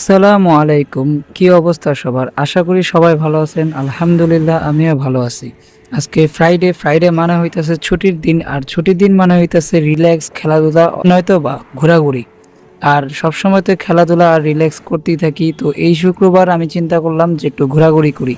আসসালামু আলাইকুম। কি অবস্থা সবার? আশা করি সবাই ভালো আছেন। আলহামদুলিল্লাহ, আমিও ভালো আছি। আজকে ফ্রাইডে ফ্রাইডে মানে হইতেছে ছুটির দিন, আর ছুটির দিন মানে হইতেছে রিল্যাক্স খেলাধুলা নয়তো বা ঘোরাঘুরি। আর সবসময় তো খেলাধুলা আর রিল্যাক্স করতেই থাকি, তো এই শুক্রবার আমি চিন্তা করলাম যে একটু ঘোরাঘুরি করি।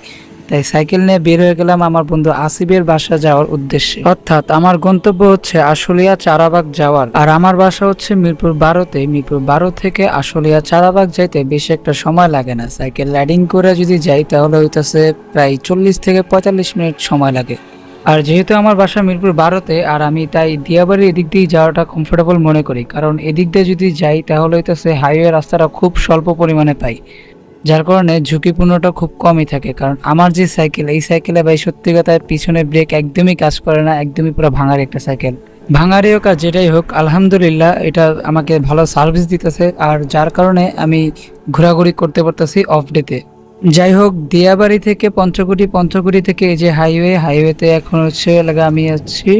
তাই সাইকেল নিয়ে বের হয়ে গেলাম আমার বন্ধু আসিফের বাসা যাওয়ার উদ্দেশ্যে। অর্থাৎ আমার গন্তব্য হচ্ছে আশুলিয়া চারাবাগ যাওয়ার। আর আমার বাসা হচ্ছে মিরপুর বারোতে। মিরপুর বারো থেকে আশুলিয়া চারাবাগ যাইতে বেশি একটা সময় লাগে না। সাইকেল রাইডিং করে যদি যাই, তাহলে হইতেছে প্রায় চল্লিশ থেকে পঁয়তাল্লিশ মিনিট সময় লাগে। আর যেহেতু আমার বাসা মিরপুর বারোতে, আর আমি তাই দিয়াবাড়ির এদিক দিয়ে যাওয়াটা কমফোর্টেবল মনে করি। কারণ এদিক দিয়ে যদি যাই, তাহলে হইতেছে হাইওয়ে রাস্তাটা খুব স্বল্প পরিমাণে পাই। যার কারণে ঝুঁকিপূর্ণটা খুব কমই থাকে। কারণ আমার যে সাইকেল, এই সাইকেলে ভাই সত্যি কথা পিছনে ব্রেক একদমই কাজ করে না, একদমই পুরো ভাঙার একটা সাইকেল। ভাঙারই হোক আর যেটাই হোক, আলহামদুলিল্লাহ এটা আমাকে ভালো সার্ভিস দিতেছে আর যার কারণে আমি ঘোরাঘুরি করতে পারতেছি অফ ডেতে যাই হোক, দিয়াবাড়ি থেকে পঞ্চকুটি পঞ্চকুটি থেকে এই যে হাইওয়ে হাইওয়েতে এখন হচ্ছে এলাকা আমি আছি,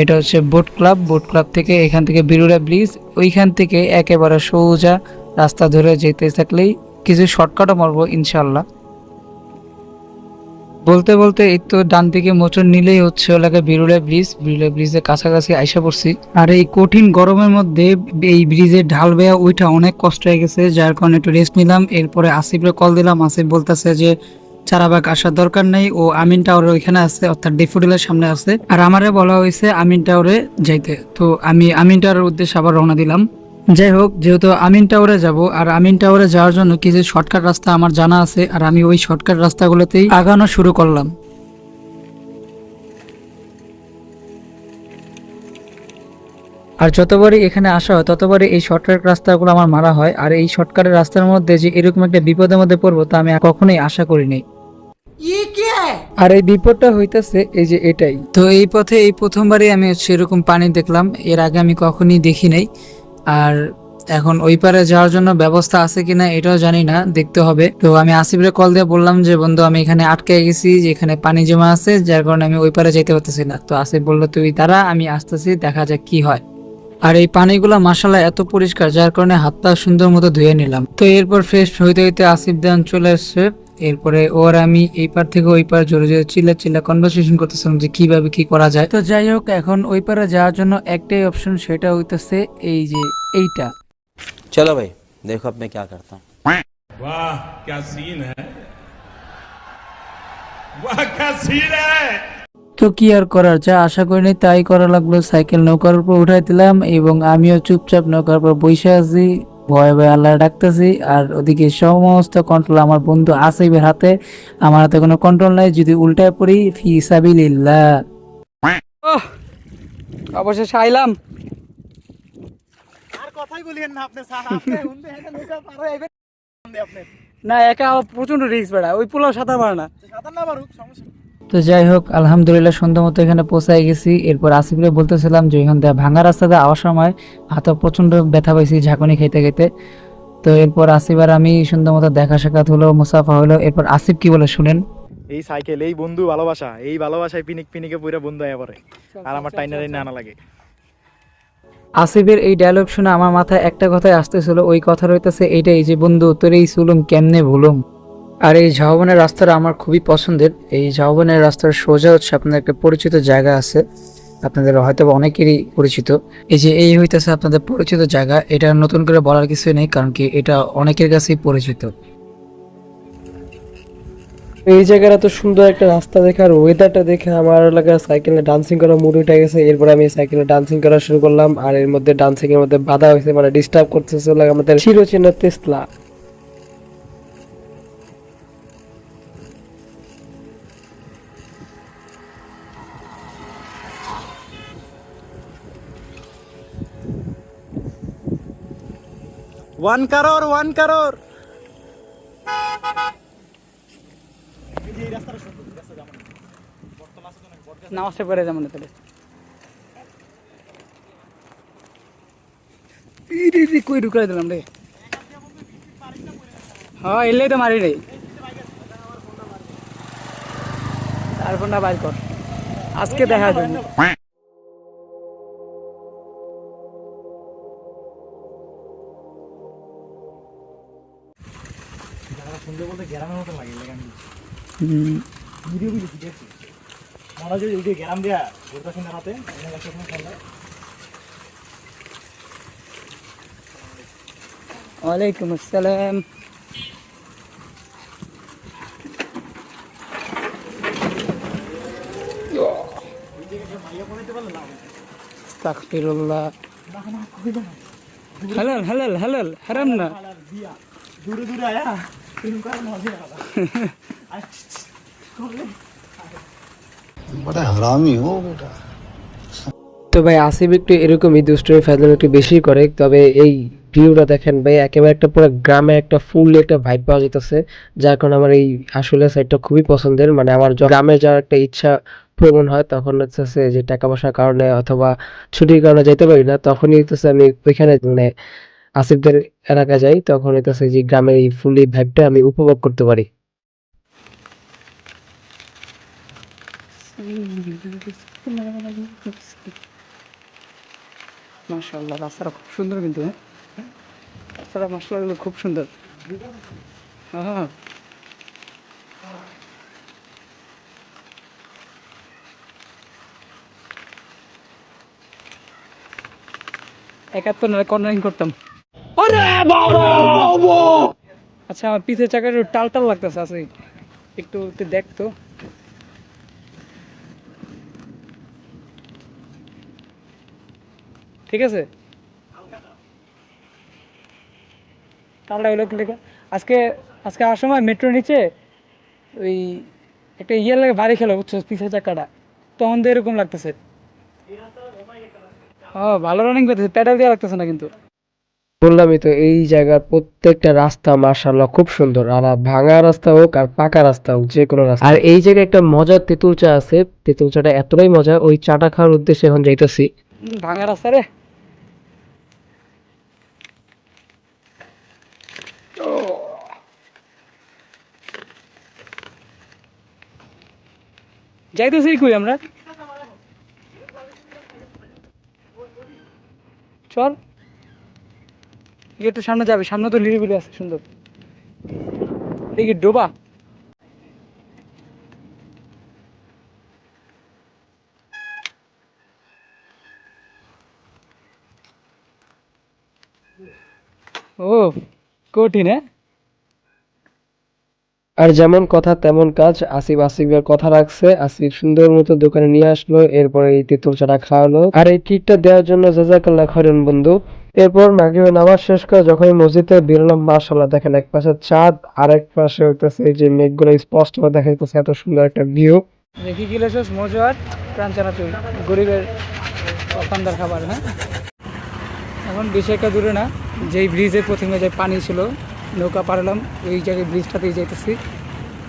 এটা হচ্ছে বোট ক্লাব বোট ক্লাব থেকে এখান থেকে বিরুড়া ব্রিজ ওইখান থেকে একেবারে সোজা রাস্তা ধরে যেতে থাকলেই কিছু শর্টকাটও মারবো ইনশাল্লাহ বলতে বলতে এই তো ডান দিকে মোচন নিলেই হচ্ছে ওলাকে বিরুলে ব্রিজ। বিরুলে ব্রিজের কাছাকাছি আইসা পড়ছি। আর এই কঠিন গরমের মধ্যে এই ব্রিজের ঢাল বেয়া ওইটা অনেক কষ্ট হয়ে গেছে, যার কারণে একটু রেস্ট নিলাম। এরপরে আসিফরে কল দিলাম। আসিফ বলতেছে যে, চারাবাগ আসার দরকার নেই। ও আমিন টাওয়ার ওইখানে আছে, অর্থাৎ ডেফোডিলের সামনে আছে। আর আমারে বলা হয়েছে আমিন টাওয়ারে যাইতে। তো আমি আমিন টাওয়ারের উদ্দেশ্যে আবার রওনা দিলাম। যাই হোক যেহেতু আমিন টাওয়ারে যাব আর আমিন টাওয়ারে যাওয়ার জন্য কিছু শর্টকাট রাস্তা আমার জানা আছে আর আমি ওই শর্টকাট রাস্তাগুলোতেই আগানো শুরু করলাম। আর যতবারই এখানে আসা হয় ততবারই এই শর্টকাট রাস্তাগুলো আমার মারা হয় আর এই শর্টকাটের রাস্তার মধ্যে যে এরকম একটা বিপদের মধ্যে পড়ব তা আমি কখনোই আশা করিনি আর এই বিপদটা হইতেছে এই যে এটাই। তো এই পথে এই প্রথমবারই আমি এরকম পানি দেখলাম এর আগে আমি কখনই দেখি নাই। আর এখন ওই পারে যাওয়ার জন্য ব্যবস্থা আছে কিনা এটাও জানি না, দেখতে হবে। তো আমি আসিফরে কল দিয়ে বললাম যে, বন্ধু, আমি এখানে আটকে গেছি যে এখানে পানি জমা আছে, যার কারণে আমি ওই পারে যেতে পারতেছি না। তো আসিফ বলল, তুই তারা আমি আসতেছি, দেখা যাক কি হয়। আর এই পানিগুলো মাসালা এত পরিষ্কার, যার কারণে হাত পা সুন্দর মতো ধুয়ে নিলাম। তো এরপর ফ্রেশ হইতে হইতে আসিফ দেন চলে আসছে এরপরে ওর আমি এই পার থেকে ওই পার জোরে জোরে চিল্লা চিল্লা কনভারসেশন করতেছিলাম যে কিভাবে কি করা যায় তো যাই হোক এখন ওই পারে যাওয়ার জন্য একটাই অপশন সেটা হইতেছে এই যে এইটা चलो भाई देखो अब मैं क्या करता हूँ वाह क्या सीन है वाह क्या सीन है তো কি আর করার যা আশা করিনি তাই করা লাগলো সাইকেল নৌকার উপর উঠাই দিলাম এবং আমিও চুপচাপ নৌকার উপর বসে আছি ভয়ে ভয়ে আল্লাহ ডাকতেছি। আর ওদিকে সমস্ত কন্ট্রোল আমার বন্ধু আসিফের হাতে। আমার হাতে কোনো কন্ট্রোল নাই যদি উল্টায় পড়ি ফি সাবিলিল্লাহ। অবশেষে আইলাম। আর কথাই বলিয়েন না আপনি স্যার আপনি উনতে একা নৌকা পার আইবেন আপনি না একা প্রচণ্ড রিস্ক বেড়া। ওই পোলাও সাঁতার পারে না। সাঁতার না পারুক সমস্যা। তো যাই হোক আলহামদুলিল্লাহ সন্ধ্যা মতো এখানে পৌঁছাই গেছি। এরপর আসিফরে বলতেছিলাম যে এখান থেকে ভাঙা রাস্তাতে আওয়ার সময় হাতে প্রচণ্ড ব্যথা পাইছি ঝাঁকুনি খাইতে খাইতে। তো এরপর আসিফ আর আমি সুন্দর মতো দেখা সাক্ষাৎ হলো মুসাফা হলো। এরপর আসিফ কি বলে শুনেন? এই সাইকেল এই বন্ধু ভালোবাসা এই ভালোবাসায় পিনিক পিনিকে পুরো বন্ধু আয়া পড়ে। আর আমার টাইনার না আনা লাগে। আসিফের এই ডায়লগ শুনে আমার মাথায় একটা কথাই আসতেছিল ওই কথা রইতেছে এইটাই যে বন্ধু তোর এই সুলুম কেমনে ভুলুম? আর এই ঝাউবনের রাস্তাটা আমার খুবই পছন্দের। এই ঝাউবনের রাস্তার সোজা হচ্ছে আপনাদের একটা পরিচিত জায়গা আছে। আপনাদের হয়তো অনেকেরই পরিচিত। এই যে এই হইতেছে আপনাদের পরিচিত জায়গা, এটা নতুন করে বলার কিছু নেই, কারণ কি এটা অনেকের কাছেই পরিচিত। এই জায়গাটা তো সুন্দর একটা রাস্তা দেখে, আর ওয়েদারটা দেখে আমার এলাকায় সাইকেলে ডান্সিং করা মুড উঠে গেছে। এরপর আমি সাইকেলে ডান্সিং করা শুরু করলাম, আর এর মধ্যে ডান্সিং এর মধ্যে বাধা হয়েছে মানে ডিস্টার্ব করতেছে আমাদের চিরচেনা তেসলা ওয়ান কারোর ওয়ান কারোর। নামাজটা পড়ে যেমন তাহলে। কই ঢুকাই দিলাম রে? হ্যাঁ এলেই তো মারি রে। তার ফোনটা বাইর কর। আজকে দেখা যাবে বলতে গ্রামের মতো লাগে লেখান ভিডিও ভিডিও দেখছি মনে হয় যে গ্রাম দিয়া ঘুরতেছি না রাতে ওয়ালাইকুম আসসালাম আস্তাগফিরুল্লাহ হালাল হালাল হালাল হারাম না দূরে দূরে আয়া তো ভাই, আসিফ একটু এরকমই দুষ্টুমি ফেজল একটু বেশি করে, তবে এই ভিউটা দেখেন ভাই, একেবারে একটা পুরো গ্রামে একটা ফুল একটা ভাইব পাওয়া যেতেছে যার কারণে আমার এই আসলে সাইডটা খুবই পছন্দের মানে আমার গ্রামে যাওয়ার একটা ইচ্ছা পূরণ হয়, তখন হচ্ছে যে টাকা পয়সার কারণে অথবা ছুটির কারণে যেতে পারি না, তখনই হচ্ছে আমি ওইখানে মানে আসিফদের এলাকা যাই, তখন হইতেছে যে গ্রামের এই ফুল ভাইবটা আমি উপভোগ করতে পারি। মাশাআল্লাহ, রাস্তাটা খুব সুন্দর কিন্তু হ্যাঁ? রাস্তাটা মাশাআল্লাহ খুব সুন্দর। কর্নারিং করতাম। আচ্ছা আমার পিছের চাকার একটু টাল টাল লাগতেছে আছে। একটু একটু দেখ তো। ঠিক আছে? তাহলে ওই লোক আজকে আজকে আসার সময় মেট্রো নিচে ওই একটা ইয়ে লাগে বাড়ি খেলো বুঝছ? পিছের চাকাটা। তখন তো এরকম লাগতেছে। হ্যাঁ ভালো রানিং করতেছে প্যাডাল দেওয়া লাগতেছে না কিন্তু। বললামই তো, এই জায়গার প্রত্যেকটা রাস্তা মার্শাল্লাহ খুব সুন্দর। আর ভাঙা রাস্তা হোক আর পাকা রাস্তা হোক, যে কোনো রাস্তা। আর এই জায়গায় একটা মজার তেঁতুল চা আছে। তেঁতুল চাটা এতটাই মজা, ওই চাটা খাওয়ার উদ্দেশ্যে এখন যাইতেছি। ভাঙা রাস্তা রে। যাইতেছি কই আমরা? চল। একটু সামনে যাবে, সামনে তো লিরিবিলি আছে, সুন্দর। দেখি ডোবা। ও, কঠিন হ্যাঁ? আর যেমন কথা, তেমন কাজ। আসিফ, আসিফের কথা রাখছে। আসিফ সুন্দর মতো দোকানে নিয়ে আসলো, এরপরে এই তেঁতুল চাটা খাওয়ালো। আর এই ট্রিটটা দেওয়ার জন্য জাজাকাল্লাহ খরেন বন্ধু। এরপর মাগরিবে নামাজ শেষ করে যখন মসজিদে বেরোলাম মাশাল্লাহ দেখেন এক পাশে চাঁদ আর এক পাশে হইতেছে এই যে মেঘগুলো স্পষ্ট ভাবে দেখা যাইতেছে এত সুন্দর একটা ভিউ দেখি গিলেছিস মজুয়ার প্রাণ চানাচুর গরিবের অপান্ডার খাবার হ্যাঁ? এখন বেশি একটা দূরে না, যেই ব্রিজের প্রথমে যে পানি ছিল, নৌকা পারলাম ওই জায়গায় ব্রিজটাতেই যাইতেছি।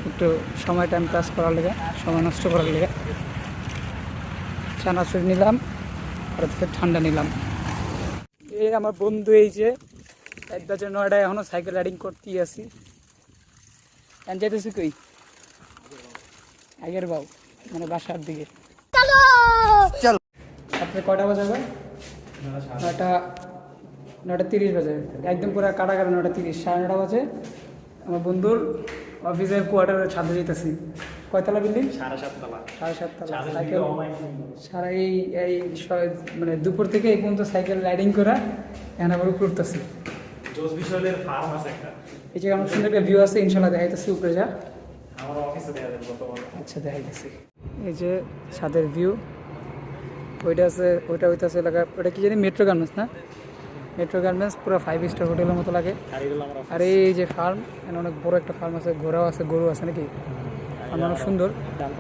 একটু সময় টাইম পাস করার লেগে, সময় নষ্ট করার লেগে। চানাচুর নিলাম, আর ঠান্ডা নিলাম। এই আমার বন্ধু এই যে এক বাজে নয়টায় এখনও সাইকেল রাইডিং করতেই আছি। এখন যাইতেছি কই? আগের বাউ মানে বাসার দিকে। আপনি কয়টা বাজাবে? নয়টা নয়টা তিরিশ বাজে। একদম পুরো কাটা কাটা নয়টা তিরিশ সাড়ে নটা বাজে। আমার বন্ধুর অফিসের কোয়ার্টারে ছাদে যেতেছি কয়তলা বিল্ডিং সাড়ে সাততলা। সাড়ে সাততলা। সাইকেল সারা এই এই মানে দুপুর থেকে এই পর্যন্ত সাইকেল রাইডিং করা এখন আবার উঠতেছি। জোস বিশালের ফার্ম আছে একটা। এই যে আমার সুন্দর একটা ভিউ আছে ইনশাল্লাহ দেখাইতেছি উপরে যা। আমার অফিসে দেওয়া যাবে আচ্ছা দেখা গেছে এই যে ছাদের ভিউ ওইটা আছে ওইটা হইতাছে এলাকা ওটা কি জানি মেট্রো গার্মেন্টস না? মেট্রো গার্মেন্টস পুরো ফাইভ স্টার হোটেলের মতো লাগে। আর এই যে ফার্ম এখানে অনেক বড় একটা ফার্ম আছে ঘোড়াও আছে গরু আছে নাকি? অনেক সুন্দর।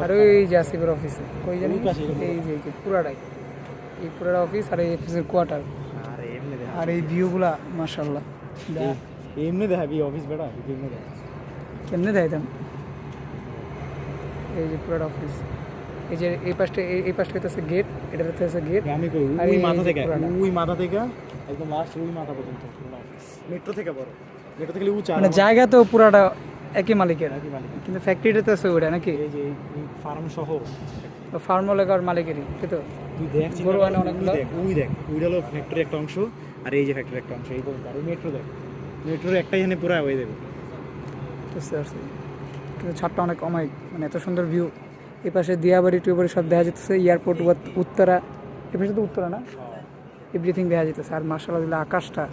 আর ওই যে আসিফের অফিসে কই জানি এই যে পুরাটাই। এই পুরাটা অফিস আর এই অফিসের কোয়ার্টার আর এই ভিউগুলা মার্শাল্লাহ এমনি দেখাবি অফিস বেড়া এমনি দেখা। কেমনে দেখাইতাম? এই যে পুরাটা অফিস এই যে এই পাশটা এই- পাশটা হইতেছে গেট এটা হইতেছে গেট আমি কই ওই মাথা থেকে। ওই মাথা থেকে একদম লাস্ট ওই মাথা পর্যন্ত মেট্রো থেকে বড়। মেট্রো থেকে উঁচা। মানে জায়গা তো পুরাটা একই মালিকের? একই মালিকের। কিন্তু ফ্যাক্টরিটা তো আছে ওটা নাকি? এই যে ফার্ম সহ। ফার্ম এলাকার মালিকেরই? তাই তো? তুই দেখ গরু আনে অনেকগুলো। ওই দেখ ওই দেখ। ওইটা হলো ফ্যাক্টরি একটা অংশ আর এই যে ফ্যাক্টরি একটা অংশ এই পর্যন্ত আর মেট্রো দেখ। মেট্রোর একটাই এখানে পুরা হয়ে যাবে। বুঝতে পারছি। কিন্তু ছাদটা অনেক অমায়িক মানে এত সুন্দর ভিউ এই পাশে দিয়াবাড়ি টুয়াবাড়ি সব দেখা যেতেছে এয়ারপোর্ট উত্তরা। এ পাশে তো উত্তরা না? এভরিথিং দেখা যেতেছে আর মার্শাল আকাশটা।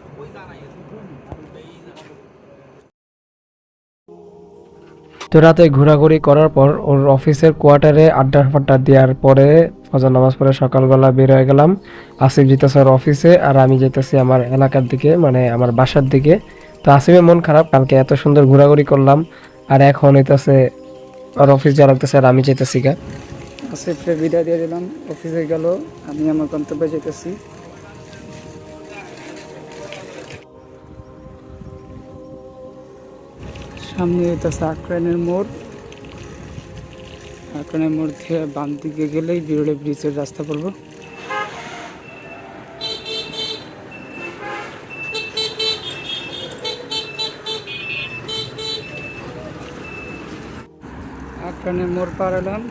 তো রাতে ঘোরাঘুরি করার পর ওর অফিসের কোয়ার্টারে আড্ডা ফাড্ডা দেওয়ার পরে ফজর নামাজ পড়ে সকালবেলা বের হয়ে গেলাম। আসিফ যেতেছে ওর অফিসে আর আমি যেতেছি আমার এলাকার দিকে মানে আমার বাসার দিকে। তো আসিফের মন খারাপ, কালকে এত সুন্দর ঘোরাঘুরি করলাম আর এখন হইতেছে ওর অফিস যাওয়া লাগতেছে আর আমি যেতেছি গা। আসিফকে বিদায় দিয়ে দিলাম, অফিসে গেল, আমি আমার গন্তব্যে যেতেছি। সামনে হইতেছে আক্রানের মোড়। আক্রানের মোড় থেকে বাম দিকে গেলেই বিরোড়ে ব্রিজের রাস্তা পড়ব। আক্রানের মোড় পার হলাম।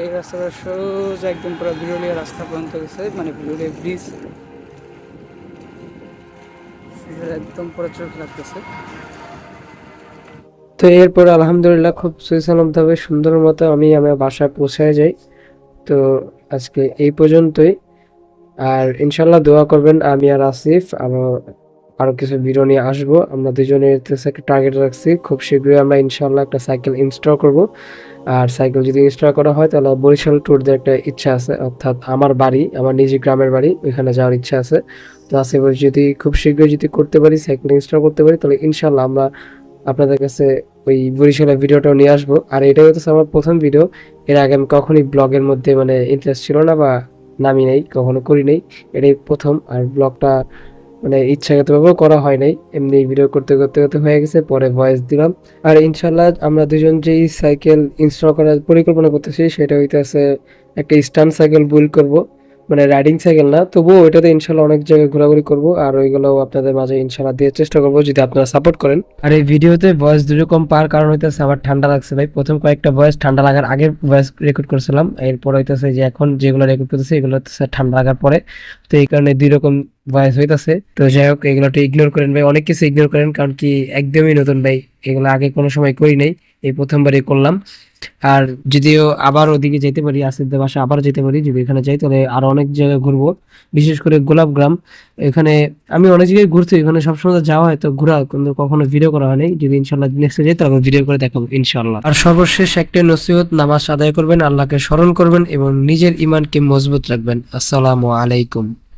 এই রাস্তাটা সোজা একদম পুরো বিরলিয়া রাস্তা পর্যন্ত গেছে মানে বিরলিয়া ব্রিজ। একদম পুরো চোখ লাগতেছে। তো এরপর আলহামদুলিল্লাহ খুব সুইসালামভাবে সুন্দর মতো আমি আমার বাসায় পৌঁছায় যাই। তো আজকে এই পর্যন্তই। আর ইনশাল্লাহ দোয়া করবেন আমি আর আসিফ আরও আরও কিছু ভিডিও নিয়ে আসব। আমরা দুজনে টার্গেট রাখছি। খুব শীঘ্রই আমরা ইনশাল্লাহ একটা সাইকেল ইনস্টল করব। আর সাইকেল যদি ইনস্টল করা হয় তাহলে বরিশাল ট্যুর দেওয়ার একটা ইচ্ছা আছে। অর্থাৎ আমার বাড়ি, আমার নিজের গ্রামের বাড়ি, ওইখানে যাওয়ার ইচ্ছা আছে। তো আসিফ যদি খুব শীঘ্রই যদি করতে পারি সাইকেল ইনস্টল করতে পারি, তাহলে ইনশাল্লাহ আমরা আপনাদের কাছে ওই বরিশালের ভিডিওটাও নিয়ে আসব। আর এটাই হচ্ছে আমার প্রথম ভিডিও এর আগে আমি কখনোই ব্লগের মধ্যে মানে ইন্টারেস্ট ছিল না বা নামি নেই, কখনো করি নাই। এটাই প্রথম। আর ব্লগটা মানে ইচ্ছাগতভাবেও করা হয় নাই। এমনি ভিডিও করতে করতে করতে হয়ে গেছে, পরে ভয়েস দিলাম। আর ইনশাল্লাহ আমরা দুজন যেই সাইকেল ইনস্টল করার পরিকল্পনা করতেছি, সেটা হইতেছে একটা স্টান সাইকেল বিল্ড করব। মানে রাইডিং সাইকেল না, তবুও ওইটাতে ইনশাল্লাহ অনেক জায়গায় ঘোরাঘুরি করব আর ওইগুলো আপনাদের মাঝে ইনশাল্লাহ দেওয়ার চেষ্টা করব যদি আপনারা সাপোর্ট করেন। আর এই ভিডিওতে ভয়েস দুটো কম পাওয়ার কারণ হইতেছে আমার ঠান্ডা লাগছে ভাই। প্রথম কয়েকটা ভয়েস ঠান্ডা লাগার আগে ভয়েস রেকর্ড করছিলাম। এরপর হইতেছে যে এখন যেগুলো রেকর্ড করতেছে, এগুলো হচ্ছে ঠান্ডা লাগার পরে। তো এই কারণে দুই রকম ভয়েস হইতাছে। তো যাই হোক এগুলো ইগনোর করেন ভাই। অনেক কিছু ইগনোর করেন, কারণ কি একদমই নতুন ভাই। এগুলো আগে কোনো সময় করি নাই, এই প্রথমবারই করলাম। আর যদিও আবার ওদিকে যেতে পারি আসিফদের বাসা আবার যেতে পারি, যদি এখানে যাই তাহলে আরও অনেক জায়গায় ঘুরবো। বিশেষ করে গোলাপগ্রাম এখানে আমি অনেক জায়গায় ঘুরছি, এখানে সবসময় যাওয়া হয়, তো ঘোরা, কিন্তু কখনো ভিডিও করা হয়নি যদি ইনশাল্লাহ নেক্সট যাই তাহলে ভিডিও করে দেখাবো ইনশাল্লাহ আর সর্বশেষ একটা নসিহত, নামাজ আদায় করবেন, আল্লাহকে স্মরণ করবেন এবং নিজের ইমানকে মজবুত রাখবেন। আসসালামু আলাইকুম।